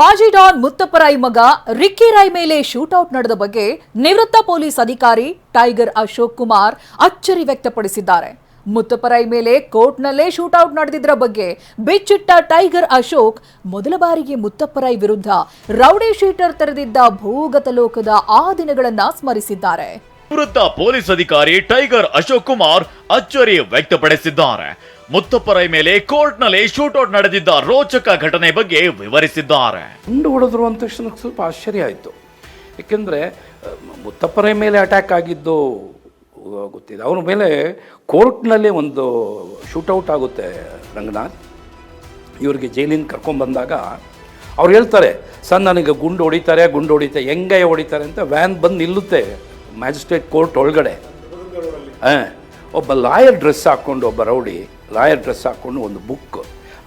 ಮಾಜಿ ಡಾನ್ ಮುತ್ತಪ್ಪರಾಯ್ ಮಗ ರಿಕ್ಕಿ ರಾಯ್ ಮೇಲೆ ಶೂಟೌಟ್ ನಡೆದ ಬಗ್ಗೆ ನಿವೃತ್ತ ಪೊಲೀಸ್ ಅಧಿಕಾರಿ ಟೈಗರ್ ಅಶೋಕ್ ಕುಮಾರ್ ಅಚ್ಚರಿ ವ್ಯಕ್ತಪಡಿಸಿದ್ದಾರೆ. ಮುತ್ತಪ್ಪರಾಯ್ ಮೇಲೆ ಕೋರ್ಟ್ನಲ್ಲೇ ಶೂಟೌಟ್ ನಡೆದಿದ್ದರ ಬಗ್ಗೆ ಬಿಚ್ಚಿಟ್ಟ ಟೈಗರ್ ಅಶೋಕ್ ಮೊದಲ ಬಾರಿಗೆ ಮುತ್ತಪ್ಪರಾಯ್ ವಿರುದ್ಧ ರೌಡಿ ಶೀಟರ್ ತೆರೆದಿದ್ದ ಭೂಗತ ಲೋಕದ ಆ ದಿನಗಳನ್ನ ಸ್ಮರಿಸಿದ್ದಾರೆ. ನಿವೃತ್ತ ಪೊಲೀಸ್ ಅಧಿಕಾರಿ ಟೈಗರ್ ಅಶೋಕ್ ಕುಮಾರ್ ಅಚ್ಚರಿ ವ್ಯಕ್ತಪಡಿಸಿದ್ದಾರೆ. ಮುತ್ತಪ್ಪರೈ ಮೇಲೆ ಕೋರ್ಟ್ನಲ್ಲಿ ಶೂಟೌಟ್ ನಡೆದಿದ್ದ ರೋಚಕ ಘಟನೆ ಬಗ್ಗೆ ವಿವರಿಸಿದ್ದಾರೆ. ಗುಂಡು ಹೊಡೆದ್ರು ತಕ್ಷಣ ಸ್ವಲ್ಪ ಆಶ್ಚರ್ಯ ಆಯಿತು. ಏಕೆಂದರೆ ಮುತ್ತಪ್ಪರೈ ಮೇಲೆ ಅಟ್ಯಾಕ್ ಆಗಿದ್ದು ಗೊತ್ತಿದೆ ಅವನ ಮೇಲೆ ಕೋರ್ಟ್ನಲ್ಲಿ ಒಂದು ಶೂಟೌಟ್ ಆಗುತ್ತೆ ರಂಗನಾಥ್. ಇವರಿಗೆ ಜೈಲಿಂದ ಕರ್ಕೊಂಡ್ಬಂದಾಗ ಅವ್ರು ಹೇಳ್ತಾರೆ, ಸರ್, ನನಗೆ ಗುಂಡು ಹೊಡಿತಾರೆ ಗುಂಡು ಹೊಡಿತಾರೆ ಹೆಂಗೆ ಹೊಡಿತಾರೆ ಅಂತ ವ್ಯಾನ್ ಬಂದು ನಿಲ್ಲುತ್ತೆ. ಮ್ಯಾಜಿಸ್ಟ್ರೇಟ್ ಕೋರ್ಟ್ ಒಳಗಡೆ. ಹಾಂ ಒಬ್ಬ ಲಾಯರ್ ಡ್ರೆಸ್ ಹಾಕ್ಕೊಂಡು ಒಬ್ಬ ರೌಡಿ ಲಾಯರ್ ಡ್ರೆಸ್ ಹಾಕ್ಕೊಂಡು ಒಂದು ಬುಕ್.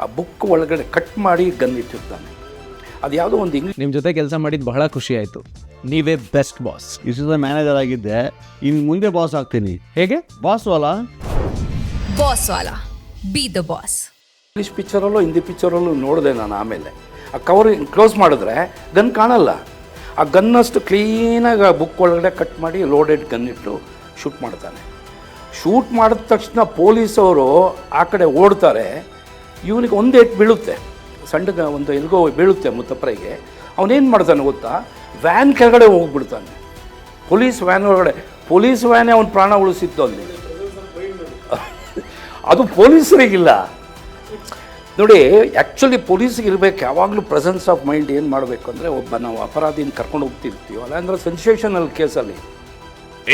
ಆ ಬುಕ್ ಒಳಗಡೆ ಕಟ್ ಮಾಡಿ ಗನ್ ಇಟ್ಟಿರ್ತಾನೆ. ಅದು ಯಾವುದೋ ಒಂದು ಇಂಗ್ಲೀಷ್ ನಿಮ್ಮ ಜೊತೆ ಕೆಲಸ ಮಾಡಿದ್ದು ಬಹಳ ಖುಷಿ ಆಯಿತು. ನೀವೇ ಬೆಸ್ಟ್ ಬಾಸ್. ಇಷ್ಟು ಮ್ಯಾನೇಜರ್ ಆಗಿದ್ದೆ. ಇನ್ನು ಮುಂದೆ ಬಾಸ್ ಆಗ್ತೀನಿ. ಹೇಗೆ? ಬಾಸ್ ಅಲ್ಲ? ಬಾಸ್ ವಾಲ ಬಿ ದ ಬಾಸ್ ಇಂಗ್ಲೀಷ್ ಪಿಕ್ಚರಲ್ಲೂ ಹಿಂದಿ ಪಿಕ್ಚರಲ್ಲೂ ನೋಡಿದೆ ನಾನು ಆಮೇಲೆ. ಆ ಕವರ್ ಕ್ಲೋಸ್ ಮಾಡಿದ್ರೆ ಗನ್ ಕಾಣಲ್ಲ. ಆ ಗನ್ನಷ್ಟು ಕ್ಲೀನಾಗಿ ಆ ಬುಕ್ ಒಳಗಡೆ ಕಟ್ ಮಾಡಿ ಲೋಡೆಡ್ ಗನ್ ಇಟ್ಟು ಶೂಟ್ ಮಾಡ್ತಾನೆ. ಶೂಟ್ ಮಾಡಿದ ತಕ್ಷಣ ಪೊಲೀಸವರು ಆ ಕಡೆ ಓಡ್ತಾರೆ. ಇವನಿಗೆ ಒಂದು ಏಟ್ ಬೀಳುತ್ತೆ. ಸಣ್ಣಗ ಒಂದು ಎಲ್ಗೋ ಬೀಳುತ್ತೆ ಮುತ್ತಪ್ಪರಿಗೆ. ಅವನೇನು ಮಾಡ್ತಾನೆ ಗೊತ್ತಾ? ವ್ಯಾನ್ ಕೆಳಗಡೆ ಹೋಗ್ಬಿಡ್ತಾನೆ. ಪೊಲೀಸ್ ವ್ಯಾನ್ ಒಳಗಡೆ. ಪೊಲೀಸ್ ವ್ಯಾನೇ ಅವನ ಪ್ರಾಣ ಉಳಿಸಿತ್ತು ಅಲ್ಲಿ. ಅದು ಪೊಲೀಸರಿಗಿಲ್ಲ ನೋಡಿ ಆ್ಯಕ್ಚುಲಿ ಪೊಲೀಸಿಗೆ ಇರಬೇಕು ಯಾವಾಗಲೂ ಪ್ರೆಸೆನ್ಸ್ ಆಫ್ ಮೈಂಡ್ ಏನು ಮಾಡಬೇಕು ಅಂದರೆ ಒಬ್ಬ ನಾವು ಅಪರಾಧಿನ ಕರ್ಕೊಂಡು ಹೋಗ್ತಿರ್ತೀವಲ್ಲ ಅಂದರೆ ಸೆನ್ಸೇಷನಲ್ ಕೇಸಲ್ಲಿ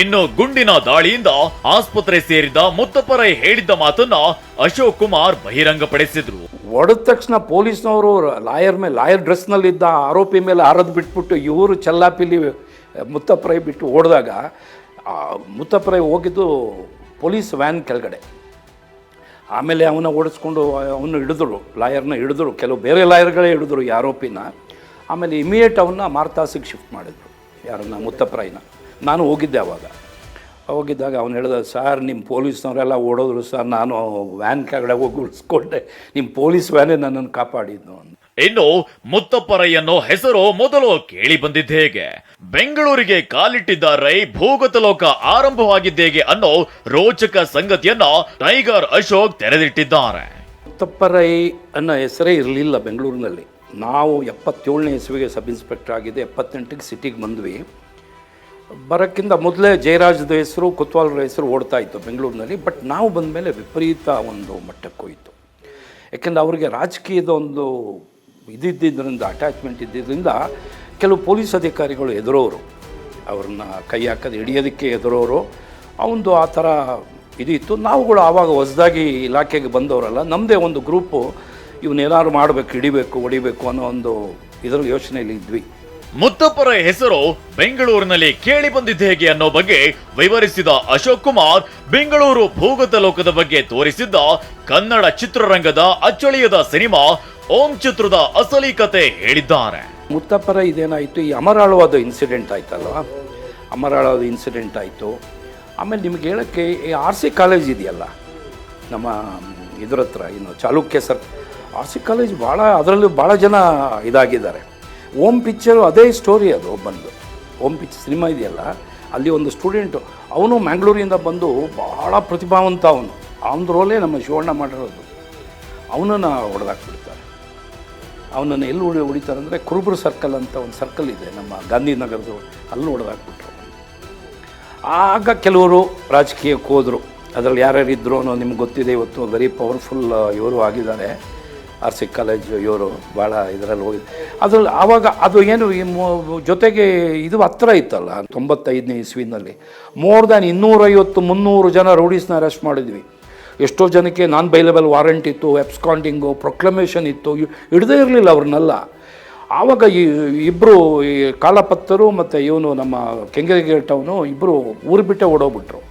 ಇನ್ನು ಗುಂಡಿನ ದಾಳಿಯಿಂದ ಆಸ್ಪತ್ರೆ ಸೇರಿದ ಮುತ್ತಪ್ಪರೈ ಹೇಳಿದ್ದ ಮಾತನ್ನ ಅಶೋಕ್ ಕುಮಾರ್ ಬಹಿರಂಗಪಡಿಸಿದ್ರು. ಹೊಡೆದ ತಕ್ಷಣ ಪೊಲೀಸ್ನವರು ಲಾಯರ್ ಮೇಲೆ ಲಾಯರ್ ಡ್ರೆಸ್ನಲ್ಲಿದ್ದ ಆರೋಪಿ ಮೇಲೆ ಹರದ್ ಬಿಟ್ಬಿಟ್ಟು ಇವರು ಚಲ್ಲಾಪಿಲಿ ಮುತ್ತಪ್ಪರೈ ಬಿಟ್ಟು ಓಡಿದಾಗ ಮುತ್ತಪ್ಪರೈ ಹೋಗಿದ್ದು ಪೊಲೀಸ್ ವ್ಯಾನ್ ಕೆಳಗಡೆ. ಆಮೇಲೆ ಅವನ ಓಡಿಸ್ಕೊಂಡು ಅವನು ಹಿಡಿದ್ರು, ಲಾಯರ್ನ ಹಿಡಿದ್ರು, ಕೆಲವು ಬೇರೆ ಲಾಯರ್ಗಳೇ ಹಿಡಿದ್ರು ಈ ಆಮೇಲೆ ಇಮಿಡಿಯೇಟ್ ಅವನ್ನ ಮಾರ್ತಾಸಿಗೆ ಶಿಫ್ಟ್ ಮಾಡಿದ್ರು, ಯಾರನ್ನ, ಮುತ್ತಪ್ರಾಯನ. ನಾನು ಹೋಗಿದ್ದೆ ಅವಾಗ. ಹೋಗಿದ್ದಾಗ ಅವನು ಹೇಳಿದ, ಸರ್ ನಿಮ್ಮ ಪೊಲೀಸ್ನವರೆಲ್ಲ ಓಡೋದ್ರು, ಸರ್, ನಾನು ವ್ಯಾನ್ ಕೆಳಗಡೆ ಹೋಗಿ ಉಳಿಸ್ಕೊಂಡೆ. ನಿಮ್ಮ ಪೊಲೀಸ್ ವ್ಯಾನೇ ನನ್ನನ್ನು ಕಾಪಾಡಿದ್ದು. ಇನ್ನು ಮುತ್ತಪ್ಪರೈ ಅನ್ನೋ ಹೆಸರು ಮೊದಲು ಕೇಳಿ ಬಂದಿದ್ದ ಹೇಗೆ? ಬೆಂಗಳೂರಿಗೆ ಕಾಲಿಟ್ಟಿದ್ದ ರೈ ಭೂಗತ ಲೋಕ ಆರಂಭವಾಗಿದ್ದೇಗೆ ಅನ್ನೋ ರೋಚಕ ಸಂಗತಿಯನ್ನ ಟೈಗರ್ ಅಶೋಕ್ ತೆರೆದಿಟ್ಟಿದ್ದಾರೆ. ಮುತ್ತಪ್ಪರೈ ಅನ್ನೋ ಹೆಸರೇ ಇರಲಿಲ್ಲ ಬೆಂಗಳೂರಿನಲ್ಲಿ. ನಾವು ಎಪ್ಪತ್ತೇಳನೇ ಇಸ್ವಿಗೆ ಸಬ್ ಇನ್ಸ್ಪೆಕ್ಟರ್ ಆಗಿದೆ ಎಪ್ಪತ್ತೆಂಟಿಗೆ ಸಿಟಿಗೆ ಬಂದ್ವಿ. ಬರೋಕ್ಕಿಂತ ಮೊದಲೇ ಜಯರಾಜದ ಹೆಸರು, ಕುತ್ವಾಲ್ರ ಹೆಸರು ಓಡ್ತಾ ಇತ್ತು ಬೆಂಗಳೂರಿನಲ್ಲಿ. ಬಟ್ ನಾವು ಬಂದ ಮೇಲೆ ವಿಪರೀತ ಒಂದು ಮಟ್ಟಕ್ಕೆ ಹೋಯಿತು. ಯಾಕೆಂದರೆ ಅವರಿಗೆ ರಾಜಕೀಯದ ಒಂದು ಇದಿದ್ದರಿಂದ ಅಟ್ಯಾಚ್ಮೆಂಟ್ ಇದ್ದಿದ್ದರಿಂದ ಕೆಲವು ಪೊಲೀಸ್ ಅಧಿಕಾರಿಗಳು ಎದುರೋರು. ಅವ್ರನ್ನ ಕೈ ಹಾಕೋದು ಹಿಡಿಯೋದಕ್ಕೆ ಎದುರೋರು. ಅವನದು ಆ ಥರ ಇದಿತ್ತು. ನಾವುಗಳು ಆವಾಗ ಹೊಸದಾಗಿ ಇಲಾಖೆಗೆ ಬಂದವರಲ್ಲ ನಮ್ಮದೇ ಒಂದು ಗ್ರೂಪು ಇವನ್ನೇನಾದ್ರು ಮಾಡಬೇಕು, ಹಿಡಿಬೇಕು, ಹೊಡಿಬೇಕು ಅನ್ನೋ ಒಂದು ಇದರ ಯೋಚನೆಯಲ್ಲಿ ಇದ್ವಿ. ಮುತ್ತಪ್ಪರ ಹೆಸರು ಬೆಂಗಳೂರಿನಲ್ಲಿ ಕೇಳಿ ಬಂದಿದ್ದ ಹೇಗೆ ಅನ್ನೋ ಬಗ್ಗೆ ವಿವರಿಸಿದ ಅಶೋಕ್ ಕುಮಾರ್, ಬೆಂಗಳೂರು ಭೂಗತ ಲೋಕದ ಬಗ್ಗೆ ತೋರಿಸಿದ್ದ ಕನ್ನಡ ಚಿತ್ರರಂಗದ ಅಚ್ಚಳಿಯದ ಸಿನಿಮಾ ಓಂ ಚಿತ್ರದ ಅಸಲಿ ಕತೆ ಹೇಳಿದ್ದಾರೆ. ಮುತ್ತಪ್ಪರ ಇದೇನಾಯಿತು? ಈ ಅಮರಾಳವಾದ ಇನ್ಸಿಡೆಂಟ್ ಆಯ್ತಲ್ವ? ಅಮರಾಳವಾದ ಇನ್ಸಿಡೆಂಟ್ ಆಯಿತು. ಆಮೇಲೆ ನಿಮ್ಗೆ ಹೇಳೋಕ್ಕೆ ಈ ಆರ್ ಸಿ ಕಾಲೇಜ್ ಇದೆಯಲ್ಲ? ನಮ್ಮ ಇದ್ರ ಹತ್ರ ಏನು Chalukya sir, R C college ಭಾಳ, ಅದರಲ್ಲೂ ಭಾಳ ಜನ ಇದಾಗಿದ್ದಾರೆ. ಓಮ್ ಪಿಕ್ಚರು ಅದೇ ಸ್ಟೋರಿ ಅದು ಬಂದು. ಓಮ್ ಪಿಕ್ಚರ್ ಸಿನಿಮಾ ಇದೆಯಲ್ಲ, ಅಲ್ಲಿ ಒಂದು ಸ್ಟೂಡೆಂಟು ಅವನು ಮ್ಯಾಂಗ್ಳೂರಿಂದ ಬಂದು ಭಾಳ ಪ್ರತಿಭಾವಂತ ಅವನು. ಅವನ ರೋಲೇ ನಮ್ಮ ಶಿವಣ್ಣ ಮಾಡಿರೋದು. ಅವನನ್ನು ಹೊಡೆದಾಕ್ಬಿಡ್ತಾರೆ. ಅವನನ್ನು ಎಲ್ಲಿ ಉಳಿ ಹೊಡಿತಾರೆ ಅಂದರೆ ಕುರುಬರು ಸರ್ಕಲ್ ಅಂತ ಒಂದು ಸರ್ಕಲ್ ಇದೆ ನಮ್ಮ ಗಾಂಧಿನಗರದ ಅಲ್ಲಿ ಹೊಡೆದಾಕ್ಬಿಟ್ರು ಆಗ ಕೆಲವರು ರಾಜಕೀಯಕ್ಕೆ ಹೋದರು. ಅದರಲ್ಲಿ ಯಾರ್ಯಾರು ಇದ್ದರು ಅನ್ನೋ ನಿಮ್ಗೆ ಗೊತ್ತಿದೆ, ಇವತ್ತು ವೆರಿ ಪವರ್ಫುಲ್ ಇವರು ಆಗಿದ್ದಾರೆ. ಆರ್ ಸಿ ಕಾಲೇಜ್ ಇವರು ಭಾಳ ಇದರಲ್ಲಿ ಹೋಗಿ ಅದ್ರಲ್ಲಿ ಆವಾಗ ಅದು ಏನು ಜೊತೆಗೆ ಇದು ಹತ್ರ ಇತ್ತಲ್ಲ, ತೊಂಬತ್ತೈದನೇ ಇಸ್ವಿನಲ್ಲಿ. ಮೋರ್ ದ್ಯಾನ್ ಇನ್ನೂರೈವತ್ತು ಮುನ್ನೂರು ಜನ ರೌಡೀಸ್ನ ಅರೆಸ್ಟ್ ಮಾಡಿದ್ವಿ. ಎಷ್ಟೋ ಜನಕ್ಕೆ ನಾನ್ ಬೈಲಬಲ್ ವಾರಂಟ್ ಇತ್ತು ಎಬ್ಸ್ಕಾಂಡಿಂಗು ಪ್ರೊಕ್ಲಮೇಷನ್ ಇತ್ತು ಹಿಡ್ದೇ ಇರಲಿಲ್ಲ ಅವ್ರನ್ನೆಲ್ಲ. ಆವಾಗ ಈ ಇಬ್ಬರು ಈ ಕಾಲಪತ್ತರು ಮತ್ತು ಇವನು ನಮ್ಮ ಕೆಂಗೇರಿಗೇಟವನು ಇಬ್ಬರು ಊರು ಬಿಟ್ಟೆ ಓಡೋಗ್ಬಿಟ್ರು.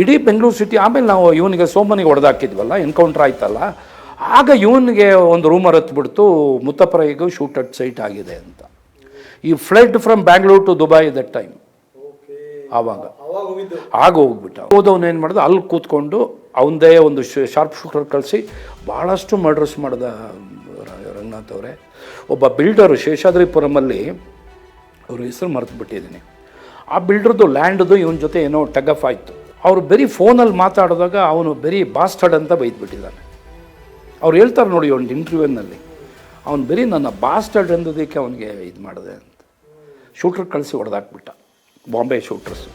ಇಡೀ ಬೆಂಗಳೂರು ಸಿಟಿ ಆಮೇಲೆ ನಾವು ಇವನಿಗೆ ಸೋಮನಿಗೆ ಹೊಡೆದಾಕಿದ್ವಲ್ಲ ಎನ್ಕೌಂಟ್ರ್ ಆಯ್ತಲ್ಲ, ಆಗ ಇವನಿಗೆ ಒಂದು ರೂಮರ್ ಹತ್ಬಿಡ್ತು ಮುತ್ತಪ್ಪರೈಗೂ ಶೂಟ್ ಅಟ್ ಸೈಟ್ ಆಗಿದೆ ಅಂತ. ಈ flight from Bangalore to Dubai that time ಆವಾಗ. ಆಗ ಹೋಗ್ಬಿಟ್ಟ. ಹೋದವನು ಏನು ಮಾಡ್ದ? ಅಲ್ಲಿ ಕೂತ್ಕೊಂಡು ಅವನದೇ ಒಂದು ಶಾರ್ಪ್ ಶೂಟರ್ ಕಳಿಸಿ ಭಾಳಷ್ಟು ಮರ್ಡರ್ಸ್ ಮಾಡ್ದ ರಂಗನಾಥ್ ಅವರೇ. ಒಬ್ಬ ಬಿಲ್ಡರು ಶೇಷಾದ್ರಿಪುರಮಲ್ಲಿ ಅವ್ರ ಹೆಸರು ಮರೆತು ಬಿಟ್ಟಿದ್ದೀನಿ ಆ ಬಿಲ್ಡರ್ದು ಲ್ಯಾಂಡ್ದು ಇವನ ಜೊತೆ ಏನೋ ಟಗಫ್ ಆಯಿತು. ಅವರು ಬರೀ ಫೋನಲ್ಲಿ ಮಾತಾಡಿದಾಗ ಅವನು ಬರೀ ಬಾಸ್ಟರ್ಡ್ ಅಂತ ಬೈದ್ಬಿಟ್ಟಿದ್ದಾನೆ. ಅವ್ರು ಹೇಳ್ತಾರೆ ನೋಡಿ ಒಂದು ಇಂಟರ್ವ್ಯೂನಲ್ಲಿ ಅವನು ಬರೀ ನನ್ನ ಬಾಸ್ಟರ್ಡ್ ಎಂದದಕ್ಕೆ ಅವನಿಗೆ ಇದು ಮಾಡಿದೆ ಅಂತ. ಶೂಟ್ರ್ ಕಳಿಸಿ ಹೊಡೆದಾಕ್ಬಿಟ್ಟ. ಬಾಂಬೆ ಶೂಟರ್ಸು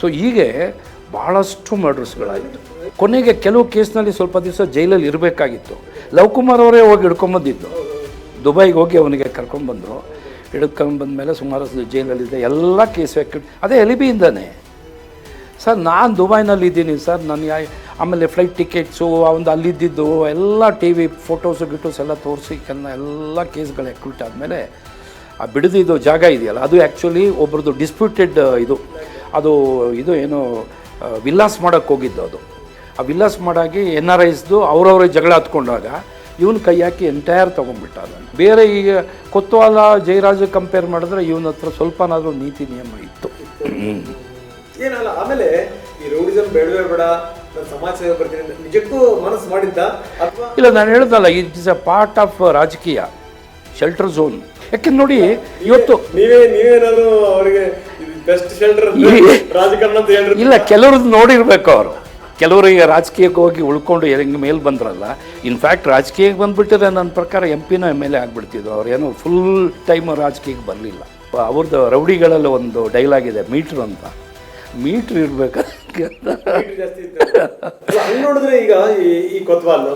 ಸೊ ಹೀಗೆ ಭಾಳಷ್ಟು ಮರ್ಡರ್ಸ್ಗಳಾಯಿತು ಕೊನೆಗೆ ಕೆಲವು ಕೇಸ್ನಲ್ಲಿ ಸ್ವಲ್ಪ ದಿವಸ ಜೈಲಲ್ಲಿ ಇರಬೇಕಾಗಿತ್ತು. ಲವ್ ಕುಮಾರ್ ಅವರೇ ಹೋಗಿ ಹಿಡ್ಕೊಂಬಂದಿದ್ದು ದುಬೈಗೆ ಹೋಗಿ ಅವನಿಗೆ ಕರ್ಕೊಂಡ್ಬಂದರು ಹಿಡ್ಕೊಂಡ್ಬಂದ ಮೇಲೆ ಸುಮಾರು ಜೈಲಲ್ಲಿದ್ದೆ. ಎಲ್ಲ ಕೇಸ್ ಅದೇ ಎಲಿಬಿಯಿಂದನೇ ಸರ್, ನಾನು ದುಬೈನಲ್ಲಿ ಇದ್ದೀನಿ ಸರ್ ನನಗೆ ಆಮೇಲೆ ಫ್ಲೈಟ್ ಟಿಕೆಟ್ಸು ಒಂದು ಅಲ್ಲಿದ್ದಿದ್ದು, ಎಲ್ಲ ಟಿ ವಿ ಫೋಟೋಸು ಗಿಟೋಸ್ ಎಲ್ಲ ತೋರಿಸಿ ಎಲ್ಲ ಕೇಸ್ಗಳು ಎಕ್ವಿಟ್ ಆದಮೇಲೆ ಆ ಬಿಡದಿದ್ದು ಜಾಗ ಇದೆಯಲ್ಲ ಅದು ಆ್ಯಕ್ಚುಲಿ ಒಬ್ರದ್ದು ಡಿಸ್ಪ್ಯೂಟೆಡ್ ಇದು. ಅದು ಇದು ಏನು ವಿಲ್ಲಾಸ್ ಮಾಡೋಕ್ಕೆ ಹೋಗಿದ್ದು ಅದು. ಆ ವಿಲ್ಲಾಸ್ ಮಾಡಾಗಿ ಎನ್ ಆರ್ ಐಸ್ದು ಅವ್ರವ್ರೇ ಜಗಳ ಹತ್ಕೊಂಡಾಗ ಇವನು ಕೈ ಹಾಕಿ ಎಂಟೈರ್ ತೊಗೊಂಡ್ಬಿಟ್ಟ ಅದನ್ನು. ಬೇರೆ ಈಗ ಕೊತ್ವಾಲ ಜಯರಾಜ ಕಂಪೇರ್ ಮಾಡಿದ್ರೆ ಇವನ ಹತ್ರ ಸ್ವಲ್ಪನಾದರೂ ನೀತಿ ನಿಯಮ ಇತ್ತು. ಏನಲ್ಲ ಆಮೇಲೆ ಈ ರೌಡಿಸಮ್ ಬೇಡವೇ ಬೇಡ ಸಮಾಜ ನಿಜಕ್ಕೂ ಮನಸ್ಸು ಮಾಡಿದ್ದ? ಇಲ್ಲ ನಾನು ಹೇಳ್ದಲ್ಲ it is a part of ರಾಜಕೀಯ. ಶೆಲ್ಟರ್ ಝೋನ್ ಯಾಕೆಂದ್ರೆ ನೋಡಿ ಇವತ್ತು ನೀವೇ ನೀವೇನಾದ್ರೂ ಅವರಿಗೆ ಬೆಸ್ಟ್ ಶೆಲ್ಟರ್ ರಾಜಕಾರಣ ಅಂತ ಹೇಳಿದ್ರೆ ಇಲ್ಲ ಕೆಲವ್ರದ್ದು ನೋಡಿರ್ಬೇಕು ಅವರು. ಕೆಲವರು ಈಗ ರಾಜಕೀಯಕ್ಕೆ ಹೋಗಿ ಉಳ್ಕೊಂಡು ಹೆಂಗೆ ಮೇಲೆ ಬಂದ್ರಲ್ಲ ಇನ್ಫ್ಯಾಕ್ಟ್ ರಾಜಕೀಯಕ್ಕೆ ಬಂದ್ಬಿಟ್ಟಿದ್ರೆ ನನ್ನ ಪ್ರಕಾರ ಎಂ ಪಿನ ಎಂ ಎಲ್ ಎ ಆಗ್ಬಿಡ್ತಿದ್ರು. ಅವ್ರೇನು ಫುಲ್ ಟೈಮ್ ರಾಜಕೀಯಕ್ಕೆ ಬರಲಿಲ್ಲ. ಅವ್ರದ್ದು ರೌಡಿಗಳಲ್ಲಿ ಒಂದು ಡೈಲಾಗ್ ಇದೆ ಮೀಟ್ರ್ ಅಂತ. ಮೀಟ್ರ್. ಅಲ್ಲ, ನೋಡಿದ್ರೆ ಈಗ ಈ ಕೊತ್ವಾಲ್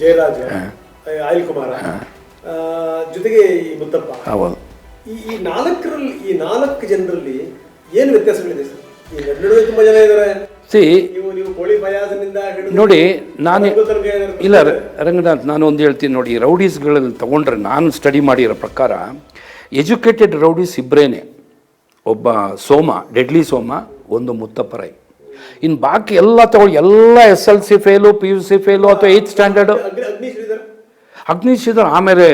ಜಯರಾಜ್ ಅನಿಲ್ ಕುಮಾರ ಜೊತೆಗೆ ಈ ಮುತ್ತಪ್ಪ. ಹೌದು. ಈ ಈ ನಾಲ್ಕರಲ್ಲಿ ಈ ನಾಲ್ಕು ಜನರಲ್ಲಿ ಏನು ವ್ಯತ್ಯಾಸಗಳಿದೆ ಸರ್? ಈ ನಡುವೆ ತುಂಬಾ ಜನ ಇದ್ದಾರೆ. ಸಿ ನೀವು ನೀವು ಕೋಳಿ ಬಯಾಸನಿಂದ ನೋಡಿ ನಾನು ಇಲ್ಲ ರಂಗನಾಥ್ ನಾನು ಒಂದು ಹೇಳ್ತೀನಿ ನೋಡಿ ರೌಡೀಸ್ಗಳಲ್ಲಿ ತಗೊಂಡ್ರೆ ನಾನು ಸ್ಟಡಿ ಮಾಡಿರೋ ಪ್ರಕಾರ ಎಜುಕೇಟೆಡ್ ರೌಡೀಸ್ ಇಬ್ಬರೇನೆ ಒಬ್ಬ ಸೋಮ ಡೆಡ್ಲಿ ಸೋಮ ಒಂದು ಮುತ್ತಪ್ಪರೈ ಇನ್ನು ಬಾಕಿ ಎಲ್ಲ ತಗೊಂಡು ಎಲ್ಲ S L C fail P U C fail ಅಥವಾ ಏಯ್ತ್ ಸ್ಟ್ಯಾಂಡರ್ಡು ಅಗ್ನಿ ಅಗ್ನಿ ಅಗ್ನಿಶ್ರೀಧರ್ ಆಮೇಲೆ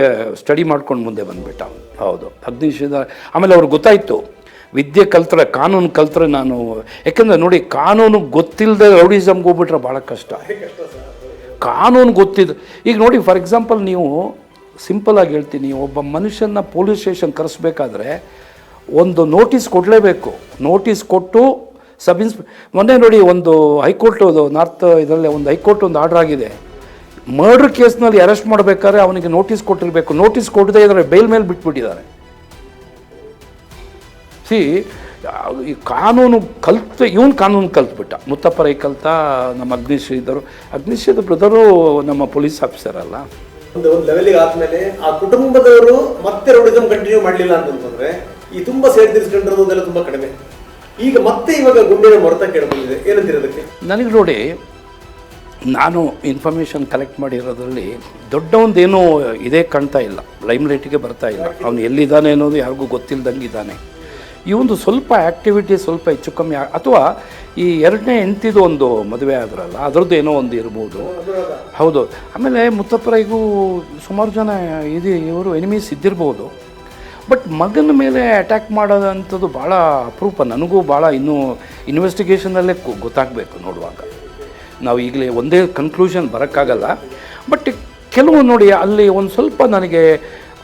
ಸ್ಟಡಿ ಮಾಡ್ಕೊಂಡು ಮುಂದೆ ಬಂದುಬಿಟ್ಟ ಹೌದು. ಅಗ್ನಿಶ್ರೀಧರ್ ಆಮೇಲೆ ಅವ್ರಿಗೆ ಗೊತ್ತಾಯಿತು. ವಿದ್ಯೆ ಕಲ್ತ್ರೆ, ಕಾನೂನು ಕಲ್ತ್ರೆ ನಾನು, ಯಾಕೆಂದ್ರೆ ನೋಡಿ, ಕಾನೂನು ಗೊತ್ತಿಲ್ಲದೆ ರೌಡಿಸಮ್ಗೆ ಹೋಗ್ಬಿಟ್ರೆ ಭಾಳ ಕಷ್ಟ. ಕಾನೂನು ಗೊತ್ತಿದ್ದು ಈಗ ನೋಡಿ ಫಾರ್ ಎಕ್ಸಾಂಪಲ್ ನೀವು ಸಿಂಪಲಾಗಿ ಹೇಳ್ತೀನಿ, ಒಬ್ಬ ಮನುಷ್ಯನ ಪೊಲೀಸ್ ಸ್ಟೇಷನ್ ಕರೆಸ್ಬೇಕಾದ್ರೆ ಒಂದು ನೋಟಿಸ್ ಕೊಡಲೇಬೇಕು. ನೋಟಿಸ್ ಕೊಟ್ಟು ಸಬ್ ಇನ್ಸ್ಪೆ ಮೊನ್ನೆ ನೋಡಿ, ಒಂದು ಹೈಕೋರ್ಟ್ ನಾರ್ತ್ ಇದರಲ್ಲಿ ಒಂದು ಹೈಕೋರ್ಟ್ ಒಂದು ಆರ್ಡ್ರ್ ಆಗಿದೆ. ಮರ್ಡರ್ ಕೇಸ್ನಲ್ಲಿ ಅರೆಸ್ಟ್ ಮಾಡಬೇಕಾದ್ರೆ ಅವನಿಗೆ ನೋಟಿಸ್ ಕೊಟ್ಟಿರಬೇಕು. ನೋಟಿಸ್ ಕೊಡದೇ ಇದ್ದಾರೆ ಬೇಲ್ ಮೇಲೆ ಬಿಟ್ಬಿಟ್ಟಿದ್ದಾರೆ. ಸಿ ಈ ಕಾನೂನು ಕಲ್ತು ಇವನು ಕಾನೂನು ಕಲ್ತ್ಬಿಟ್ಟ. ಮುತ್ತಪ್ಪರೈ ಕಲ್ತ ನಮ್ಮ ಅಗ್ನಿಶ್ರೀಧರು ಅಗ್ನಿಶ್ರೀಧರ್ ಬ್ರದರು ನಮ್ಮ ಪೊಲೀಸ್ ಆಫೀಸರ್ ಅಲ್ಲ. ಒಂದು ಒಂದು ಲೆವೆಲ್ಗೆ ಆದ್ಮೇಲೆ ಆ ಕುಟುಂಬದವರು ಮತ್ತೆ ರೋಡಿಸಮ್ ಕಂಟಿನ್ಯೂ ಮಾಡಲಿಲ್ಲ ಅಂತಂದ್ರೆ ಈ ತುಂಬ ಸೇಡ್ ತುಂಬ ತುಂಬಾ ಕಡಿಮೆ. ಈಗ ಮತ್ತೆ ಇವಾಗ ಗುಂಡಿನ ಮೊರತ ಕೇಳಬಂದಿದೆ ಏನಂತೀರ ಅದಕ್ಕೆ? ನನಗೆ ನೋಡಿ ನಾನು ಇನ್ಫಾರ್ಮೇಷನ್ ಕಲೆಕ್ಟ್ ಮಾಡಿರೋದ್ರಲ್ಲಿ ದೊಡ್ಡ ಒಂದೇನೂ ಇದೇ ಕಾಣ್ತಾ ಇಲ್ಲ ಲೈಮ್ ಲೈಟಿಗೆ ಬರ್ತಾ ಇಲ್ಲ. ಅವನು ಎಲ್ಲಿದ್ದಾನೆ ಅನ್ನೋದು ಯಾರಿಗೂ ಗೊತ್ತಿಲ್ದಂಗೆ ಇದ್ದಾನೆ. ಈ ಒಂದು ಸ್ವಲ್ಪ ಆ್ಯಕ್ಟಿವಿಟಿ ಸ್ವಲ್ಪ ಹೆಚ್ಚು ಕಮ್ಮಿ ಅಥವಾ ಈ ಎರಡನೇ ಹೆಂಡ್ತಿದು ಒಂದು ಮದುವೆ ಆದ್ರಲ್ಲ, ಅದರದ್ದು ಏನೋ ಒಂದು ಇರ್ಬೋದು. ಹೌದು. ಆಮೇಲೆ ಮುತ್ತಪ್ಪರಿಗೂ ಸುಮಾರು ಜನ ಇದು ಇವರು ಎನಿಮೀಸ್ ಇದ್ದಿರ್ಬೋದು. ಬಟ್ ಮಗನ ಮೇಲೆ ಅಟ್ಯಾಕ್ ಮಾಡೋದಂಥದ್ದು ಭಾಳ ಅಪರೂಪ. ನನಗೂ ಭಾಳ ಇನ್ನೂ ಇನ್ವೆಸ್ಟಿಗೇಷನಲ್ಲೇ ಗೊತ್ತಾಗಬೇಕು ನೋಡುವಾಗ. ನಾವು ಈಗಲೇ ಒಂದೇ ಕನ್ಕ್ಲೂಷನ್ ಬರೋಕ್ಕಾಗಲ್ಲ. ಬಟ್ ಕೆಲವು ನೋಡಿ ಅಲ್ಲಿ ಒಂದು ಸ್ವಲ್ಪ ನನಗೆ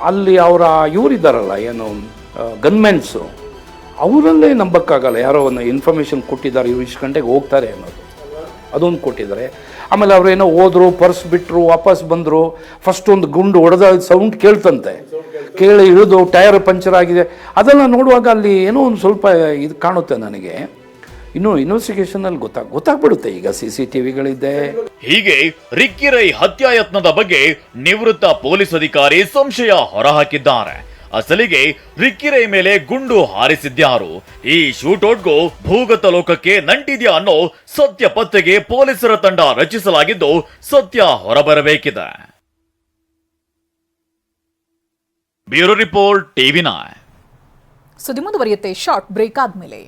ಅಲ್ಲಿ ಅವರ ಇವರಿದ್ದಾರಲ್ಲ, ಏನು ಗನ್ಮೆನ್ಸು ಅವರಲ್ಲೇ ನಂಬಕ್ಕಾಗಲ್ಲ. ಯಾರೋ ಒಂದು ಇನ್ಫಾರ್ಮೇಷನ್ ಕೊಟ್ಟಿದ್ದಾರೆ, ಇವ್ರು ಇಷ್ಟು ಗಂಟೆಗೆ ಹೋಗ್ತಾರೆ ಅನ್ನೋದು. ಅದೊಂದು ಕೊಟ್ಟಿದ್ದಾರೆ. ಆಮೇಲೆ ಅವರೇನೋ ಹೋದರು, ಪರ್ಸ್ ಬಿಟ್ಟರು ವಾಪಸ್ ಬಂದರು. ಫಸ್ಟ್ ಒಂದು ಗುಂಡು ಹೊಡೆದ ಸೌಂಡ್ ಕೇಳ್ತಂತೆ. ಕೇಳಿ ಇಳಿದು ಟೈರ್ ಪಂಚರ್ ಆಗಿದೆ. ಅದೆಲ್ಲ ನೋಡುವಾಗ ಅಲ್ಲಿ ಏನೋ ಒಂದು ಸ್ವಲ್ಪ ಇದು ಕಾಣುತ್ತೆ ನನಗೆ. ಇನ್ನೂ ಇನ್ವೆಸ್ಟಿಗೇಷನಲ್ಲಿ ಗೊತ್ತಾಗ ಗೊತ್ತಾಗ್ಬಿಡುತ್ತೆ. ಈಗ ಸಿ ಸಿ ಟಿ ವಿಗಳಿದೆ ಹೀಗೆ ರಿಕ್ಕಿ ರೈ ಹತ್ಯಾಯತ್ನದ ಬಗ್ಗೆ ನಿವೃತ್ತ ಪೊಲೀಸ್ ಅಧಿಕಾರಿ ಸಂಶಯ ಹೊರಹಾಕಿದ್ದಾರೆ. ಅಸಲಿಗೆ ರಿಕ್ಕಿ ರೈ ಮೇಲೆ ಗುಂಡು ಹಾರಿಸಿದ್ಯಾರು. ಈ ಶೂಟೌಟ್ಗೂ ಭೂಗತ ಲೋಕಕ್ಕೆ ನಂಟಿದ್ಯಾ ಅನ್ನೋ ಸತ್ಯ ಪತ್ತೆಗೆ ಪೊಲೀಸರ ತಂಡ ರಚಿಸಲಾಗಿದ್ದು ಸತ್ಯ ಹೊರಬರಬೇಕಿದೆ. ಬ್ಯೂರೋ ರಿಪೋರ್ಟ್ ಟಿವಿನ ನೈನ್ ಸುದ್ದಿ ಮುಂದುವರಿಯುತ್ತೆ. ಶಾರ್ಟ್ ಬ್ರೇಕ್ ಆದ್ಮೇಲೆ.